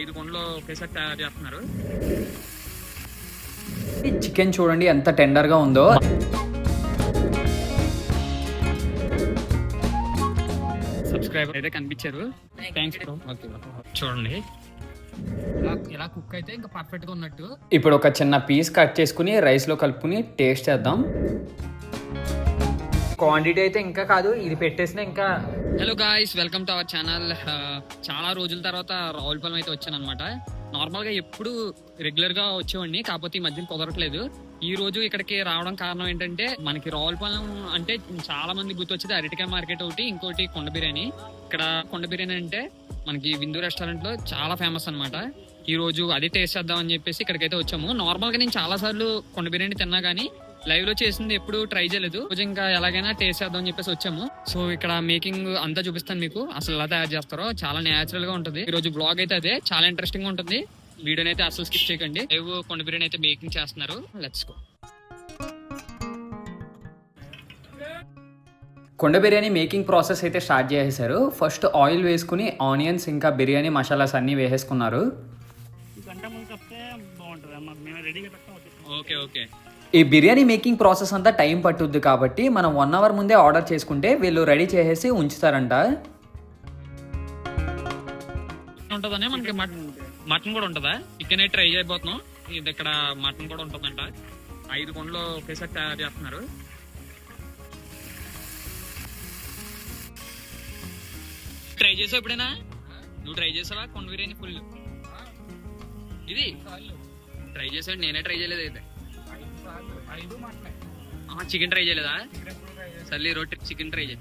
ఐదు కొండలు ఒకేసారి తయారు చేస్తున్నారు. ఈ చికెన్ చూడండి ఎంత టెండర్గా ఉందో. సబ్స్క్రైబర్ అయితే కనిపించారు. థ్యాంక్స్ బ్రో ఓకే చూడండి. ఇలా ఇలా కుక్ అయితే ఇంకా పర్ఫెక్ట్గా ఉన్నట్టు. ఇప్పుడు ఒక చిన్న పీస్ కట్ చేసుకుని రైస్లో కలుపుకుని టేస్ట్ చేద్దాం. క్వాంటిటీ అయితే ఇంకా కాదు ఇది పెట్టేసిన ఇంకా hello guys welcome to our channel చాలా రోజుల తర్వాత రావులపాలెం అయితే వచ్చాను అనమాట నార్మల్గా ఎప్పుడు రెగ్యులర్గా వచ్చేవాడిని కాకపోతే ఈ మధ్యన కుదరట్లేదు. ఈ రోజు ఇక్కడికి రావడం కారణం ఏంటంటే మనకి రావులపాలెం అంటే చాలా మంది గుర్తొచ్చేది అరటికాయ మార్కెట్ ఒకటి ఇంకోటి కొండ బిర్యానీ. ఇక్కడ కొండ బిర్యానీ అంటే మనకి విందు రెస్టారెంట్లో చాలా ఫేమస్ అన్నమాట. ఈ రోజు అది టేస్ట్ చేద్దాం అని చెప్పేసి ఇక్కడికైతే వచ్చాము. నార్మల్గా నేను చాలా సార్లు కొండ బిర్యానీ తిన్నా కానీ లైవ్లో చేసింది ఎప్పుడు ట్రై చేయలేదు. రోజు ఇంకా ఎలాగైనా టేస్ట్ చేద్దాం అని చెప్పేసి వచ్చాము. సో ఇక్కడ మేకింగ్ అంతా చూపిస్తాను మీకు. అసలు ఎలా తయారు చేస్తారో చాలా నేచురల్గా ఉంటుంది. ఈ రోజు బ్లాగ్ అయితే అదే. చాలా ఇంట్రెస్టింగ్గా ఉంటుంది. వీడియోని అయితే అసలు స్కిప్ చేయకండి. లైవ్ కొండ బిర్యానీ అయితే మేకింగ్ చేస్తున్నారు. Let's go Konda biryani making process అయితే స్టార్ట్ చేసేసారు. ఫస్ట్ ఆయిల్ వేసుకుని ఆనియన్స్ ఇంకా బిర్యానీ మసాలాస్ అన్నీ వేసేసుకున్నారు. ఓకే ఓకే ఈ బిర్యానీ మేకింగ్ ప్రాసెస్ అంతా టైం పట్టుద్ది కాబట్టి మనం వన్ అవర్ ముందే ఆర్డర్ చేసుకుంటే వీళ్ళు రెడీ చేసేసి ఉంచుతారంట. ఉంటుందనే మనకి మటన్ మటన్ కూడా ఉంటుందా? చికెన్ అయితే ట్రై చేయబోతున్నాం. ఇది ఇక్కడ మటన్ కూడా ఉంటుందంట. ఐదు కొండలు ఒకేసారి తయారు చేస్తున్నారు. ట్రై చేసావు ఎప్పుడైనా? నువ్వు ట్రై చేసావా? కొండ బిర్యానీ ఫుల్ ఇది? ట్రై చేసాను నేనే ట్రై చేయలేదు అయితే. చికెన్ ట్రై చేయలేదా? సర్లీ రొట్టె చికెన్ ట్రై చేయ.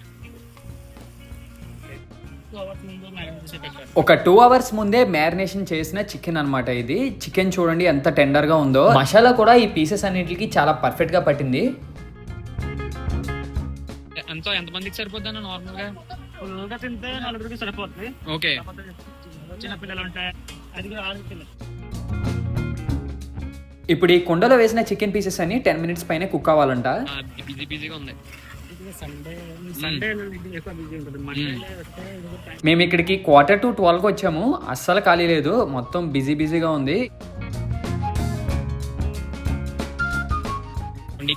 ఒక టూ అవర్స్ ముందే మ్యారినేషన్ చేసిన చికెన్ అన్నమాట ఇది. చికెన్ చూడండి ఎంత టెండర్గా ఉందో. మసాలా కూడా ఈ పీసెస్ అన్నిటికి చాలా పర్ఫెక్ట్గా పట్టింది. ఎంతో ఎంతమందికి సరిపోద్దాను నార్మల్గా? ఫుల్గా తింటే నలుగురికి సరిపోతుంది ఓకే. చిన్న పిల్లలు ఉంటాయి అది కూడా ఆరు పిల్లలు ఇప్పుడు ఈ కుండలో వేసిన చికెన్ పీసెస్ అన్ని టెన్ మినిట్స్ పైన కుక్ అవ్వాలంట. బిజీ బిజీగా ఉంది. మేము. ఇక్కడికి క్వార్టర్ టు ట్వెల్వ్కి వచ్చాము. అస్సలు ఖాళీ లేదు. మొత్తం బిజీ బిజీగా ఉంది.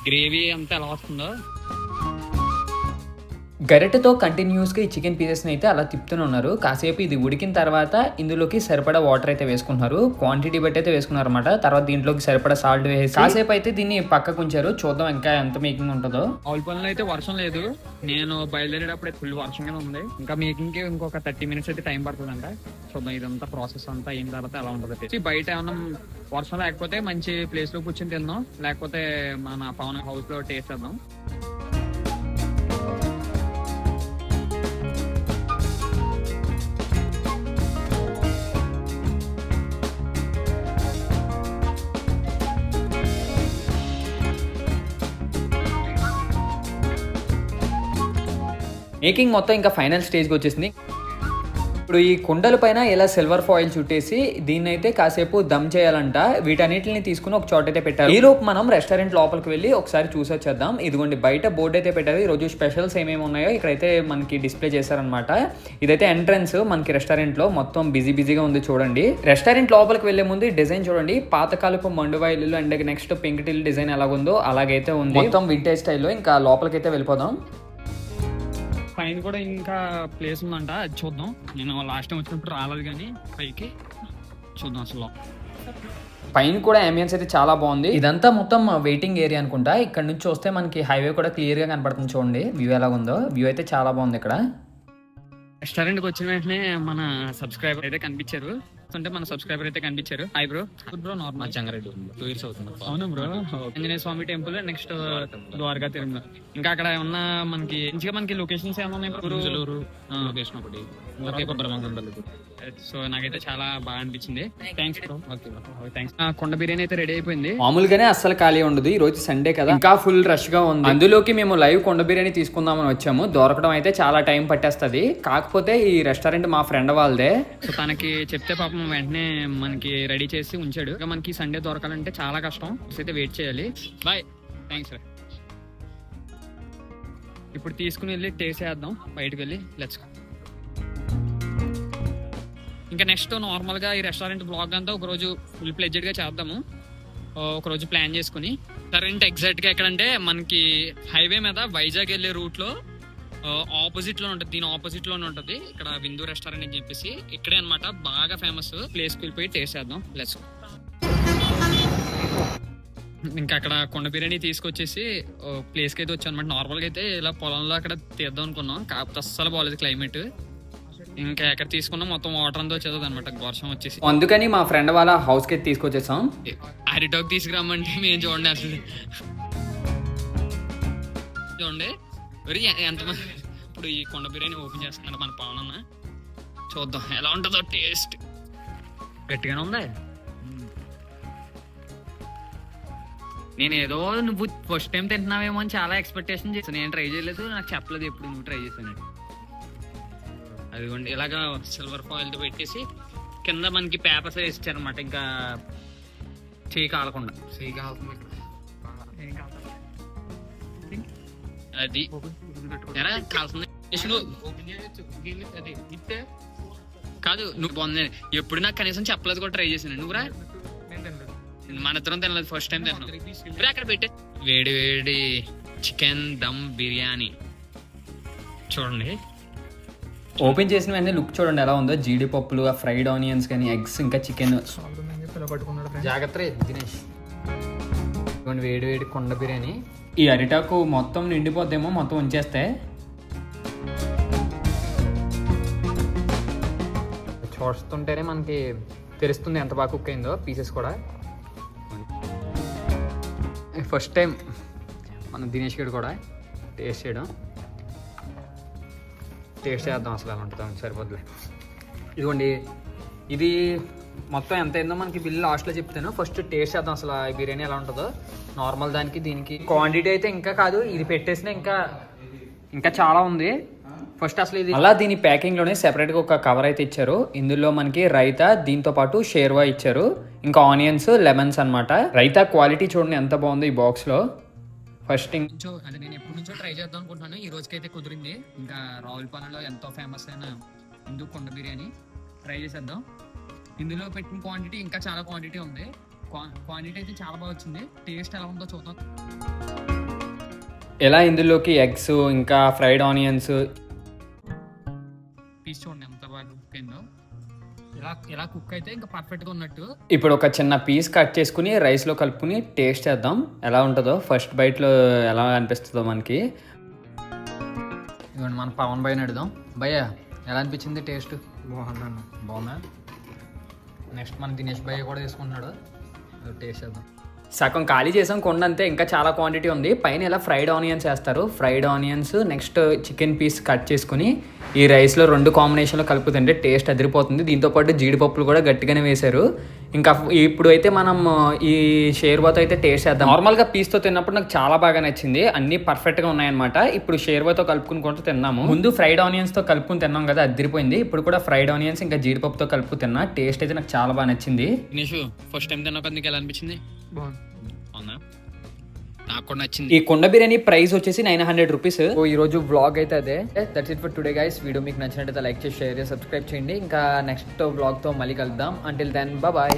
గ్రేవీ అంతా ఎలా వస్తుందో గరిటెతో కంటిన్యూస్గా ఈ చికెన్ పీసెస్ని అయితే అలా తిప్పుతూనే ఉన్నారు. కాసేపు ఇది ఉడికిన తర్వాత ఇందులోకి సరిపడా వాటర్ అయితే వేసుకుంటున్నారు. క్వాంటిటీ బట్టి అయితే వేసుకున్నారు అనమాట తర్వాత దీంట్లోకి సరిపడా సాల్ట్ వేసి కాసేపు అయితే దీన్ని పక్కకు ఉంచారు. చూద్దాం ఇంకా ఎంత మేకింగ్ ఉంటుందో. ఆల్ పనులు అయితే వర్షం లేదు. నేను బయలుదేరేటప్పుడు ఫుల్ వర్షంగానే ఉంది. ఇంకా మేకింగ్కి ఇంకొక థర్టీ మినిట్స్ అయితే టైం పడుతుందంట. చూద్దాం ఇదంతా ప్రాసెస్ అంతా అయిన తర్వాత ఎలా ఉంటుంది బయట ఏమన్నా వర్షం లేకపోతే మంచి ప్లేస్లో కూర్చొని తిందాం. లేకపోతే మన పవన్ హౌస్లో టేస్ట్ చేద్దాం. మేకింగ్ మొత్తం ఇంకా ఫైనల్ స్టేజ్కి వచ్చేసింది. ఇప్పుడు ఈ కుండల పైన ఇలా సిల్వర్ ఫాయిల్ చుట్టేసి దీన్ని అయితే కాసేపు దమ్ చేయాలంట. వీటన్నిటిని తీసుకుని ఒక చోట అయితే పెట్టారు ఈ లోపు మనం రెస్టారెంట్ లోపలికి వెళ్ళి ఒకసారి చూసొచ్చేద్దాం. ఇదిగోండి బయట బోర్డు అయితే పెట్టారు. ఈరోజు రోజు స్పెషల్స్ ఏమేమి ఉన్నాయో ఇక్కడైతే మనకి డిస్ప్లే చేశారనమాట ఇదైతే ఎంట్రన్స్ మనకి రెస్టారెంట్లో మొత్తం బిజీ బిజీగా ఉంది చూడండి. రెస్టారెంట్ లోపలికి వెళ్ళే ముందు డిజైన్ చూడండి. పాతకాలపు మండువాయిలు అండ్ నెక్స్ట్ పెంకుటిల్ డిజైన్ ఎలాగుందో అలాగైతే ఉంది. మొత్తం వింటేజ్ స్టైల్లో ఇంకా లోపలికి అయితే వెళ్ళిపోదాం. పైన కూడా ఇంకా ప్లేస్ ఉందంట. అది చూద్దాం. నేను లాస్ట్ టైం వచ్చినప్పుడు రాలేదు కానీ పైకి చూద్దాం అసలు. పైన కూడా అంబియన్స్ అయితే చాలా బాగుంది. ఇదంతా మొత్తం వెయిటింగ్ ఏరియా అనుకుంటా. ఇక్కడ నుంచి చూస్తే మనకి హైవే కూడా క్లియర్గా కనపడుతుంది చూడండి. వ్యూ ఎలా ఉందో వ్యూ అయితే చాలా బాగుంది ఇక్కడ. రెస్టారెంట్కి వచ్చిన వెంటనే మన సబ్స్క్రైబర్ అయితే కనిపించారు. అంటే మన సబ్స్క్రైబర్ అయితే కనిపించారు. Hi bro bro normal Changareddy two years అవుతుంది. అవును bro Anjaneya Swamy temple next Dwaraka Tirumala. ఇంకా అక్కడ ఉన్న మనకి మంచిగా మనకి లొకేషన్స్ ఏమన్నా. లొకేషన్ ఒకటి. సో నాకైతే చాలా బాగా అనిపించింది. థ్యాంక్స్ బ్రో థ్యాంక్స్ కొండ బిర్యానీ అయితే రెడీ అయిపోయింది. మామూలుగానే అస్సలు ఖాళీ ఉండదు. ఈ రోజు సండే కదా. ఇంకా ఫుల్ రష్గా ఉంది. అందులోకి మేము లైవ్ కొండ బిర్యానీ తీసుకుందామని వచ్చాము. దొరకడం అయితే చాలా టైం పట్టేస్తది. కాకపోతే ఈ రెస్టారెంట్ మా ఫ్రెండ్ వాళ్ళదే. సో తనకి చెప్తే పాపం వెంటనే మనకి రెడీ చేసి ఉంచాడు. ఇంకా మనకి సండే దొరకాలంటే చాలా కష్టం. అయితే వెయిట్ చేయాలి. బాయ్. థ్యాంక్స్ సార్ ఇప్పుడు తీసుకుని వెళ్ళి టేస్ట్ చేద్దాం. బయటకు వెళ్ళి లెట్స్ ఇంకా నెక్స్ట్ నార్మల్గా ఈ రెస్టారెంట్ బ్లాగ్ అంతా ఒకరోజు ఫుల్ ప్లెజెడ్గా చేద్దాము. ఒకరోజు ఒక రోజు ప్లాన్ చేసుకుని. కరెంట్ ఎగ్జాక్ట్గా ఎక్కడంటే మనకి హైవే మీద వైజాగ్ వెళ్ళే రూట్లో ఆపోజిట్లో ఉంటుంది. దీని ఆపోజిట్లోనే ఉంటుంది. ఇక్కడ విందు రెస్టారెంట్ అని చెప్పేసి ఇక్కడే అన్నమాట. బాగా ఫేమస్ ప్లేస్కి వెళ్ళిపోయి టేస్ట్ చేద్దాం. ప్లస్ ఇంకా అక్కడ కొండ బిర్యానీ తీసుకొచ్చేసి ప్లేస్కి అయితే వచ్చాను అనమాట నార్మల్గా అయితే ఇలా పొలంలో అక్కడ తీద్దాం అనుకున్నాం. కాకపోతే అస్సలు బాగాలేదు క్లైమేట్ ఇంకా ఎక్కడ తీసుకున్నా? మొత్తం వాటర్ అంతా వచ్చేది అనమాట వర్షం వచ్చేసి. అందుకని మా ఫ్రెండ్ వాళ్ళ హౌస్కి అయితే తీసుకొచ్చేసాం. అరిటాక్ తీసుకురమ్మంటే మేము చూడండి అసలు. చూడండి. మరి ఎంత ఇప్పుడు ఈ కొండ బిర్యానీ ఓపెన్ చేస్తున్నాడు మన పవన్ అన్న చూద్దాం ఎలా ఉంటుందో టేస్ట్ గట్టిగానే ఉంది నేను ఏదో నువ్వు ఫస్ట్ టైం తింటున్నావేమో అని చాలా ఎక్స్పెక్టేషన్ చేశాను నేను ట్రై చేయలేదు నాకు చెప్పలేదు ఎప్పుడు నువ్వు ట్రై చేశాను అదిగోండి ఇలాగా సిల్వర్ ఫాయిల్తో పెట్టేసి కింద మనకి పేపర్స్ ఇచ్చారనమాట ఇంకా చేయి కాలకుండా చేయి కాలకుండా అది కాదు నువ్వు బాగుంది. ఎప్పుడు నాకు కనీసం చెప్పలేదు కూడా ట్రై చేశాను. నువ్వురా? మన ఇద్దరం తినలేదు ఫస్ట్ టైం తిన్నాను రా అక్కడ పెట్టే. వేడి వేడి చికెన్ దమ్ బిర్యానీ. చూడండి. ఓపెన్ చేసిన వెంటనే లుక్ చూడండి ఎలా ఉందో. జీడిపప్పులు ఆ ఫ్రైడ్ ఆనియన్స్ కానీ ఎగ్స్ ఇంకా చికెన్. జాగ్రత్త దినేష్ ఇదిగోండి వేడి వేడి కొండ బిర్యానీ. ఈ అరిటాకు మొత్తం నిండిపోద్దేమో మొత్తం ఉంచేస్తే. చూస్తుంటేనే మనకి తెలుస్తుంది ఎంత బాగా కుక్ అయిందో పీసెస్ కూడా. ఫస్ట్ టైం మన దినేష్ గడు కూడా టేస్ట్ చేయడం. టేస్ట్ చేద్దాం అసలు ఎలా ఉంటుందో సరిపోద్దులే. ఇదిగోండి ఇది మొత్తం ఎంత అయిందో మనకి బిల్ లాస్ట్లో చెప్తాను. ఫస్ట్ టేస్ట్ చేద్దాం అసలు ఈ బిర్యానీ ఎలా ఉంటుందో. నార్మల్ దానికి దీనికి క్వాంటిటీ అయితే ఇంకా కాదు ఇది పెట్టేసిన ఇంకా ఇంకా చాలా ఉంది. ఫస్ట్ అసలు ఇది అలా దీని ప్యాకింగ్లోనే సెపరేట్గా ఒక కవర్ అయితే ఇచ్చారు. ఇందులో మనకి రైతా దీంతో పాటు షేర్వా ఇచ్చారు. ఇంకా ఆనియన్స్ లెమన్స్ అన్నమాట. రైతా క్వాలిటీ చూడండి ఎంత బాగుందో ఈ బాక్స్లో. ఫస్ట్ నుంచో అంటే నేను ఎప్పటి నుంచో ట్రై చేద్దాం అనుకుంటున్నాను. ఈ రోజుకైతే కుదిరింది. ఇంకా రావులపాలెంలో ఎంతో ఫేమస్ అయిన హిందూ కొండ బిర్యానీ. ట్రై చేసేద్దాం. ఇందులో పెట్టిన క్వాంటిటీ ఇంకా చాలా క్వాంటిటీ ఉంది. క్వాంటిటీ అయితే చాలా బాగా వచ్చింది. టేస్ట్ ఎలా ఉందో చూద్దాం. ఎలా ఇందులోకి ఎగ్స్ ఇంకా ఫ్రైడ్ ఆనియన్స్? పీస్ చూడండి ఎంత బాగా కుక్ అయిందో. ఇలా ఇలా కుక్ అయితే ఇంకా పర్ఫెక్ట్గా ఉన్నట్టు. ఇప్పుడు ఒక చిన్న పీస్ కట్ చేసుకుని రైస్లో కలుపుకుని టేస్ట్ చేద్దాం. ఎలా ఉంటుందో ఫస్ట్ బైట్లో ఎలా అనిపిస్తుందో మనకి. ఇదిగోండి మన పవన్ భయ్య అడుగుదాం. భయ్య ఎలా అనిపించింది టేస్ట్ బాగుందన్న. బాగుందా? నెక్స్ట్ మన దినేష్ భయ్య కూడా తీసుకుంటున్నాడు టేస్ట్ చేద్దాం. సగం ఖాళీ చేసాం కొండ అంతే ఇంకా చాలా క్వాంటిటీ ఉంది. పైన ఇలా ఫ్రైడ్ ఆనియన్స్ వేస్తారు. Fried onions next chicken piece cut చేసుకుని ఈ రైస్లో రెండు కాంబినేషన్లో కలుపుతుంటే టేస్ట్ అదిరిపోతుంది. దీంతో పాటు జీడిపప్పులు కూడా గట్టిగానే వేశారు. ఇంకా ఇప్పుడు అయితే మనం ఈ షేర్వాతో అయితే టేస్ట్ చేద్దాం. నార్మల్గా పీస్తో తిన్నప్పుడు నాకు చాలా బాగా నచ్చింది. అన్ని పర్ఫెక్ట్గా ఉన్నాయన్నమాట. ఇప్పుడు షేర్వాతో కలుపుకుని కొంటూ తిన్నాము. ముందు ఫ్రైడ్ ఆనియన్స్తో కలుపుకుని తిన్నాం కదా అదిరిపోయింది. ఇప్పుడు కూడా ఫ్రైడ్ ఆనియన్స్ ఇంకా జీడిపప్పుతో కలుపు తిన్నా. టేస్ట్ అయితే నాకు చాలా బాగా నచ్చింది. దినేష్ ఫస్ట్ టైం తిన్నా నీకు ఎలా అనిపించింది? బాగుంది. నాకు కూడా నచ్చింది. ఈ కొండ బిర్యానీ ప్రైస్ వచ్చేసి నైన్ హండ్రెడ్ రూపీస్. ఈ రోజు బ్లాగ్ అయితే అదే. That's it for today guys video మీకు నచ్చినట్టయితే లైక్ చేసి షేర్ చేసి సబ్స్క్రైబ్ చేయండి. ఇంకా నెక్స్ట్ బ్లాగ్తో మళ్ళీ కలుద్దాం. Until then bye